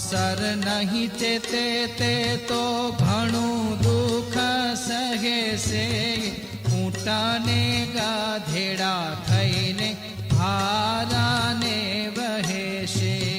અવસર નહીં ચેતે તે તો ઘણું દુઃખ સહે છે. ઊંટાને ગાધેડા થઈને હારાને વહેશે